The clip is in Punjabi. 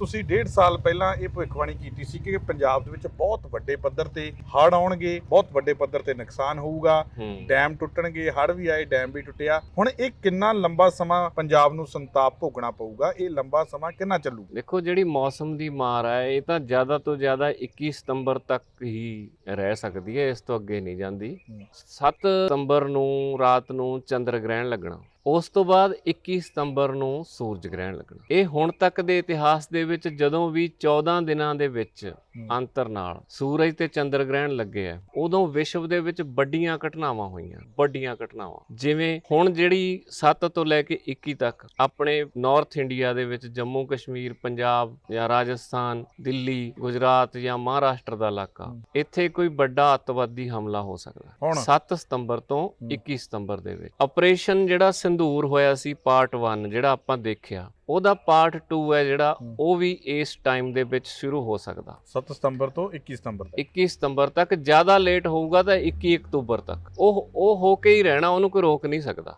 ਤੁਸੀਂ ਡੇਢ ਸਾਲ ਪਹਿਲਾਂ ਇਹ ਭਵਿੱਖਬਾਣੀ ਕੀਤੀ ਸੀ ਕਿ ਪੰਜਾਬ ਦੇ ਵਿੱਚ ਬਹੁਤ ਵੱਡੇ ਪੱਧਰ ਤੇ ਹੜ੍ਹ ਆਉਣਗੇ ਬਹੁਤ ਵੱਡੇ ਪੱਧਰ ਤੇ ਨੁਕਸਾਨ ਹੋਊਗਾ ਡੈਮ ਟੁੱਟਣਗੇ ਹੜ੍ਹ ਵੀ ਆਏ ਡੈਮ ਵੀ ਟੁੱਟਿਆ। ਹੁਣ ਇਹ ਕਿੰਨਾ ਲੰਬਾ ਸਮਾਂ ਪੰਜਾਬ ਨੂੰ ਸੰਤਾਪ ਭੋਗਣਾ ਪਊਗਾ? ਇਹ ਲੰਬਾ ਸਮਾਂ ਕਿੰਨਾ ਚੱਲੂ ਦੇਖੋ ਜਿਹੜੀ ਮੌਸਮ ਦੀ ਮਾਰ ਹੈ ਇਹ ਤਾਂ ਜ਼ਿਆਦਾ ਤੋਂ ਜ਼ਿਆਦਾ 21 ਸਤੰਬਰ ਤੱਕ ਹੀ ਰਹਿ ਸਕਦੀ ਹੈ ਇਸ ਤੋਂ ਅੱਗੇ ਨਹੀਂ ਜਾਂਦੀ। ਹੂੰ। 7 ਸਤੰਬਰ ਨੂੰ ਰਾਤ ਨੂੰ ਚੰਦਰ ਗ੍ਰਹਿਣ ਲੱਗਣਾ। ਉਸ ਤੋਂ ਬਾਅਦ 21 ਸਤੰਬਰ ਨੂੰ ਸੂਰਜ ਗ੍ਰਹਿਣ ਲੱਗਣਾ। ਇਹ ਹੁਣ ਤੱਕ ਦੇ ਇਤਿਹਾਸ ਦੇ ਵਿੱਚ ਜਦੋਂ ਵੀ 14 ਦਿਨਾਂ ਦੇ ਵਿੱਚ ਅੰਤਰ ਨਾਲ। ਸੂਰਜ ਤੇ ਚੰਦਰ ਗ੍ਰਹਿਣ ਲੱਗੇ ਆ। ਉਦੋਂ ਵਿਸ਼ਵ ਦੇ ਵਿੱਚ ਵੱਡੀਆਂ ਘਟਨਾਵਾਂ ਹੋਈਆਂ ਵੱਡੀਆਂ ਘਟਨਾਵਾਂ। ਜਿਵੇਂ ਹੁਣ ਜਿਹੜੀ 7 ਤੋਂ ਲੈ ਕੇ 21 ਤੱਕ ਆਪਣੇ ਨਾਰਥ ਇੰਡੀਆ ਦੇ ਵਿੱਚ ਜੰਮੂ ਕਸ਼ਮੀਰ ਪੰਜਾਬ ਜਾਂ ਰਾਜਸਥਾਨ ਦਿੱਲੀ ਗੁਜਰਾਤ ਜਾਂ ਮਹਾਰਾਸ਼ਟਰ ਦਾ ਇਲਾਕਾ। ਇੱਥੇ ਕੋਈ ਵੱਡਾ ਅੱਤਵਾਦੀ ਹਮਲਾ ਹੋ ਸਕਦਾ। ਹੁਣ? 7 ਸਤੰਬਰ ਤੋਂ ਹਮ। 21 ਸਤੰਬਰ ਦੇ ਵਿੱਚ। ਆਪਰੇਸ਼ਨ ਜਿਹੜਾ ਸਿੰਦੂਰ ਹੋਇਆ ਸੀ ਪਾਰਟ 1 ਜਿਹੜਾ ਆਪਾਂ ਦੇਖਿਆ ਉਹਦਾ ਪਾਰਟ 2 ਹੈ ਜਿਹੜਾ। ਉਹ ਵੀ ਇਸ ਟਾਈਮ ਦੇ ਵਿੱਚ ਸ਼ੁਰੂ ਹੋ ਸਕਦਾ। 7 ਸਤੰਬਰ ਤੋਂ 21 ਸਤੰਬਰ ਤੱਕ। 21 ਸਤੰਬਰ ਤੱਕ ਜ਼ਿਆਦਾ ਲੇਟ ਹੋਊਗਾ ਤਾਂ 21 ਅਕਤੂਬਰ ਤੱਕ। ਉਹ ਉਹ ਹੋ ਕੇ ਹੀ ਰਹਿਣਾ ਉਹਨੂੰ ਕੋਈ ਰੋਕ ਨਹੀਂ ਸਕਦਾ।